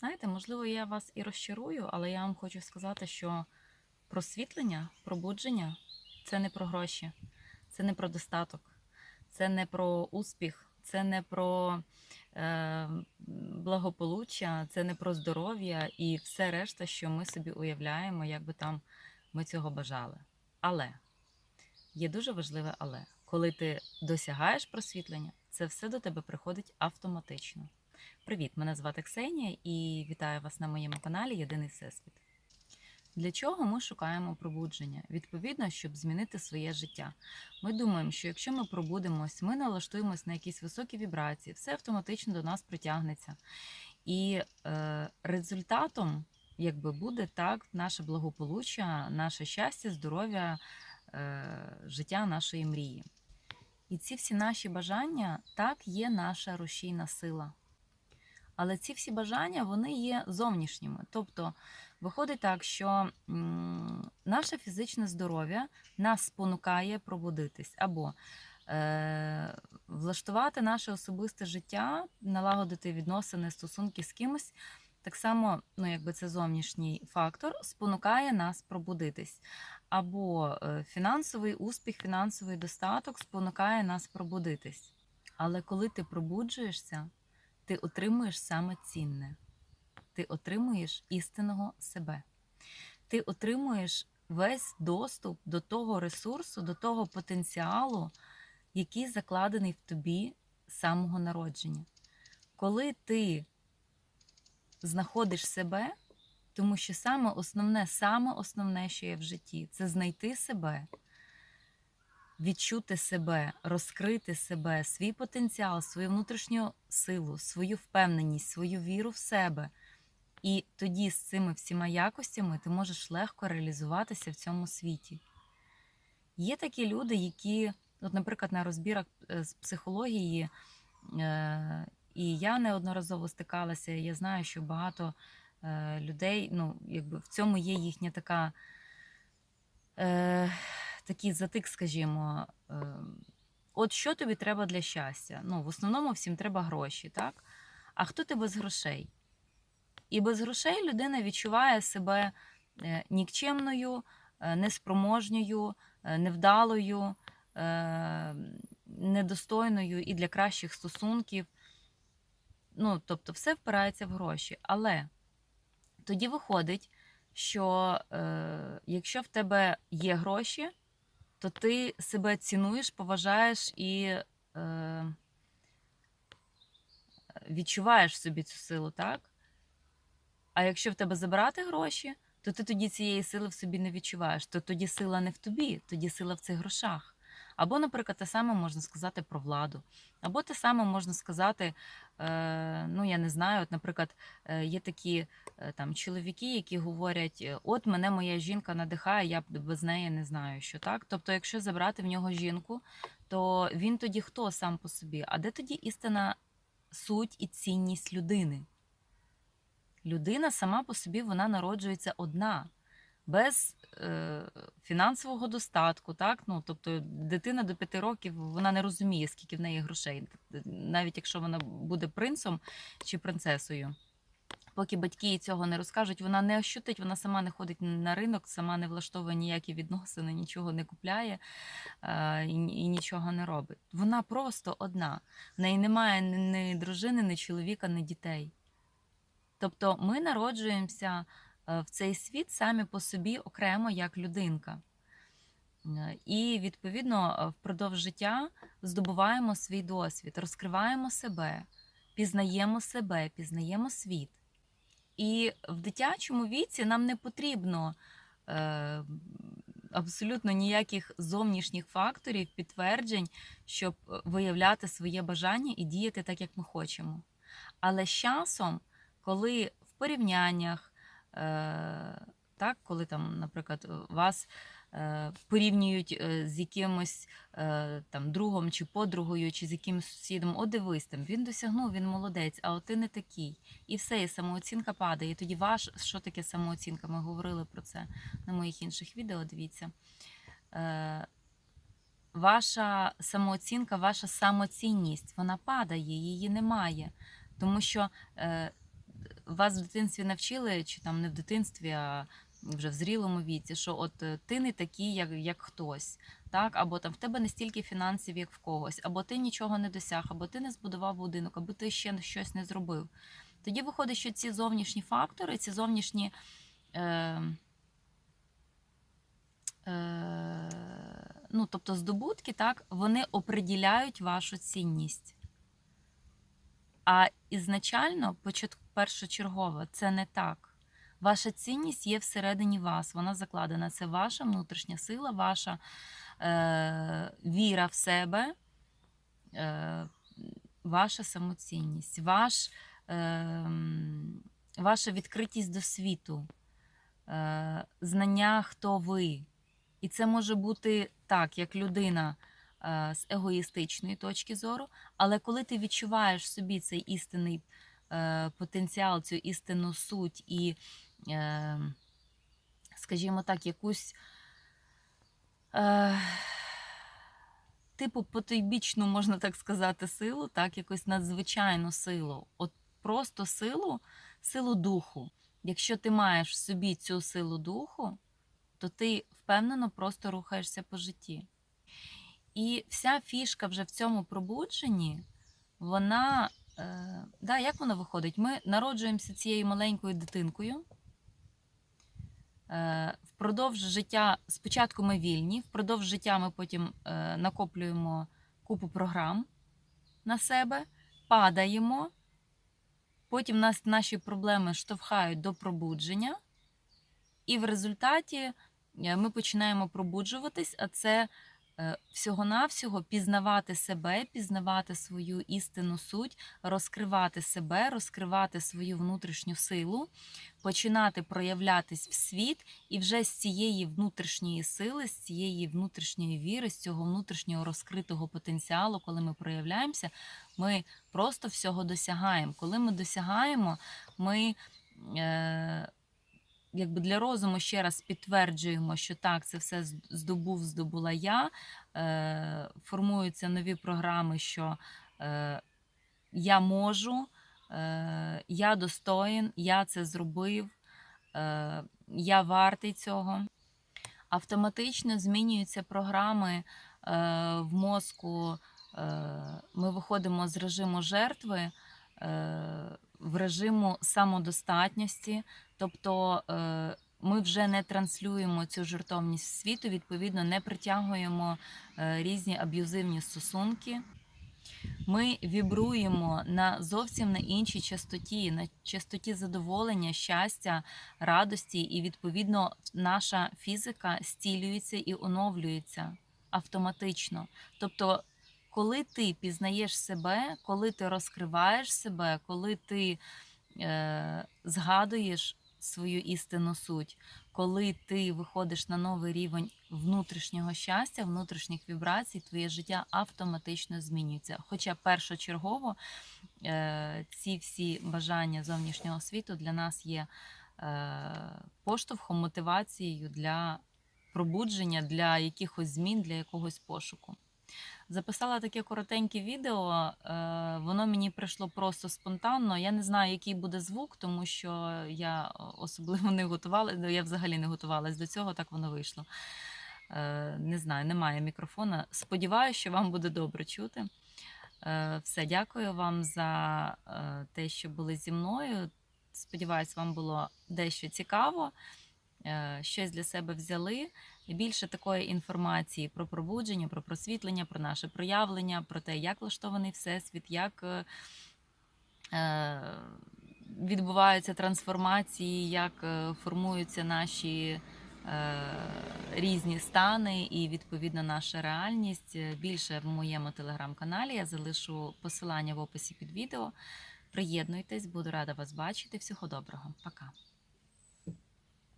Знаєте, можливо, я вас і розчарую, але я вам хочу сказати, що просвітлення, пробудження це не про гроші, це не про достаток, це не про успіх, це не про е, благополуччя, це не про здоров'я і все решта, що ми собі уявляємо, як би там ми цього бажали. Але є дуже важливе але. Коли ти досягаєш просвітлення, це все до тебе приходить автоматично. Привіт, мене звати Ксенія і вітаю вас на моєму каналі Єдиний Всесвіт. Для чого ми шукаємо пробудження? Відповідно, щоб змінити своє життя. Ми думаємо, що якщо ми пробудемось, ми налаштуємось на якісь високі вібрації, все автоматично до нас притягнеться. І е, результатом якби буде так наше благополуччя, наше щастя, здоров'я, е, життя нашої мрії. І ці всі наші бажання так є наша рушійна сила. Але ці всі бажання вони є зовнішніми. Тобто виходить так, що наше фізичне здоров'я нас спонукає пробудитись або е, влаштувати наше особисте життя, налагодити відносини, стосунки з кимось. Так само, ну якби це зовнішній фактор, спонукає нас пробудитись. Або е, фінансовий успіх, фінансовий достаток спонукає нас пробудитись. Але коли ти пробуджуєшся, ти отримуєш саме цінне. Ти отримуєш істинного себе. Ти отримуєш весь доступ до того ресурсу, до того потенціалу, який закладений в тобі з самого народження. Коли ти знаходиш себе, тому що саме основне, саме основне, що є в житті, це знайти себе, відчути себе, розкрити себе, свій потенціал, свою внутрішню силу, свою впевненість, свою віру в себе. І тоді з цими всіма якостями ти можеш легко реалізуватися в цьому світі. Є такі люди, які, от, наприклад, на розбірах е, з психології, е, і я неодноразово стикалася, я знаю, що багато е, людей, ну, якби в цьому є їхня така, такий затик, скажімо. Е, от що тобі треба для щастя? Ну, в основному всім треба гроші, так? А хто ти без грошей? І без грошей людина відчуває себе е, нікчемною, е, неспроможньою, е, невдалою, недостойною і для кращих стосунків. Ну, тобто, все впирається в гроші. Але тоді виходить, що е, якщо в тебе є гроші, то ти себе цінуєш, поважаєш і е, відчуваєш в собі цю силу, так? А якщо в тебе забирати гроші, то ти тоді цієї сили в собі не відчуваєш. То тоді сила не в тобі, тоді сила в цих грошах. Або, наприклад, те саме можна сказати про владу, або те саме можна сказати, е, ну я не знаю, от, наприклад, е, є такі е, там чоловіки, які говорять: от мене моя жінка надихає, я без неї не знаю, що так. Тобто, якщо забрати в нього жінку, то він тоді хто сам по собі? А де тоді істина суть і цінність людини? Людина сама по собі вона народжується одна, без е, фінансового достатку. Так? Ну, тобто дитина до п'яти років вона не розуміє, скільки в неї грошей, навіть якщо вона буде принцом чи принцесою. Поки батьки їй цього не розкажуть, вона не ощутить, вона сама не ходить на ринок, сама не влаштовує ніякі відносини, нічого не купляє е, і, і нічого не робить. Вона просто одна. В неї немає ні, дружини, ні чоловіка, ні дітей. Тобто ми народжуємося в цей світ самі по собі окремо як людинка. Е, І, відповідно, е, впродовж життя здобуваємо свій досвід, розкриваємо себе, пізнаємо себе, пізнаємо світ. І в дитячому віці нам не потрібно е, абсолютно ніяких зовнішніх факторів, підтверджень, щоб виявляти своє бажання і діяти так, як ми хочемо. Але з часом коли в порівняннях, е, так, коли там, наприклад, вас е, порівнюють е, з якимось е, там другом чи подругою, чи з якимось сусідом, о, дивись там, він досягнув, він молодець, а от ти не такий. І все, і самооцінка падає. І тоді ваш, що таке самооцінка? Ми говорили про це на моїх інших відео. Дивіться. Е, Ваша самооцінка, ваша самоцінність, вона падає, її немає. Тому що е, вас в дитинстві навчили, чи там не в дитинстві, а вже в зрілому віці, що от е, ти не такий, як, як хтось, так? або там в тебе не стільки фінансів, як в когось, або ти нічого не досяг, або ти не збудував будинок, або ти ще щось не зробив. Тоді виходить, що ці зовнішні фактори, ці зовнішні. Е, е, ну, тобто здобутки, так, вони оприділяють вашу цінність. А ізначально, першочергово, це не так. Ваша цінність є всередині вас, вона закладена. Це ваша внутрішня сила, ваша е, віра в себе, е, ваша самоцінність, ваш, е, ваша відкритість до світу, е, знання, хто ви. І це може бути так, як людина е, з егоїстичної точки зору, але коли ти відчуваєш собі цей істинний потенціал, цю істинну суть і, е, скажімо так, якусь е, типу потойбічну, можна так сказати, силу, так, якусь надзвичайну силу, от просто силу, силу духу. Якщо ти маєш в собі цю силу духу, то ти впевнено просто рухаєшся по житті. І вся фішка вже в цьому пробудженні, вона, е, да, як воно виходить? Ми народжуємося цією маленькою дитинкою. Е, впродовж життя, спочатку ми вільні, впродовж життя ми потім е, накоплюємо купу програм на себе, падаємо, потім нас наші проблеми штовхають до пробудження, і в результаті ми починаємо пробуджуватись, а це всього-навсього пізнавати себе, пізнавати свою істинну суть, розкривати себе, розкривати свою внутрішню силу, починати проявлятись в світ, і вже з цієї внутрішньої сили, з цієї внутрішньої віри, з цього внутрішнього розкритого потенціалу, коли ми проявляємося, ми просто всього досягаємо. Коли ми досягаємо, ми. Е- якби для розуму ще раз підтверджуємо, що так, це все здобув, здобула я. Е, формуються нові програми, що е, я можу, е, я достоїн, я це зробив, е, я вартий цього. Автоматично змінюються програми е, в мозку. Е, ми виходимо з режиму жертви е, в режиму самодостатності. Тобто е, ми вже не транслюємо цю жертовність світу, відповідно, не притягуємо е, різні аб'юзивні стосунки. Ми вібруємо на зовсім на іншій частоті, на частоті задоволення, щастя, радості, і відповідно наша фізика стілюється і оновлюється автоматично. Тобто, коли ти пізнаєш себе, коли ти розкриваєш себе, коли ти е, згадуєш свою істинну суть, коли ти виходиш на новий рівень внутрішнього щастя, внутрішніх вібрацій, твоє життя автоматично змінюється. Хоча першочергово е, ці всі бажання зовнішнього світу для нас є е, поштовхом, мотивацією для пробудження, для якихось змін, для якогось пошуку. Записала таке коротеньке відео, е, воно мені прийшло просто спонтанно. Я не знаю, який буде звук, тому що я особливо не готувалася, я взагалі не готувалась до цього, так воно вийшло. Е, Не знаю, немає мікрофона. Сподіваюся, що вам буде добре чути. Е, Все, дякую вам за те, що були зі мною. Сподіваюсь, вам було дещо цікаво, щось для себе взяли. Більше такої інформації про пробудження, про просвітлення, про наше проявлення, про те, як влаштований всесвіт, як е, е, відбуваються трансформації, як е, формуються наші е, різні стани і відповідно наша реальність. Е, Більше в моєму телеграм-каналі я залишу посилання в описі під відео. Приєднуйтесь, буду рада вас бачити. Всього доброго, пока.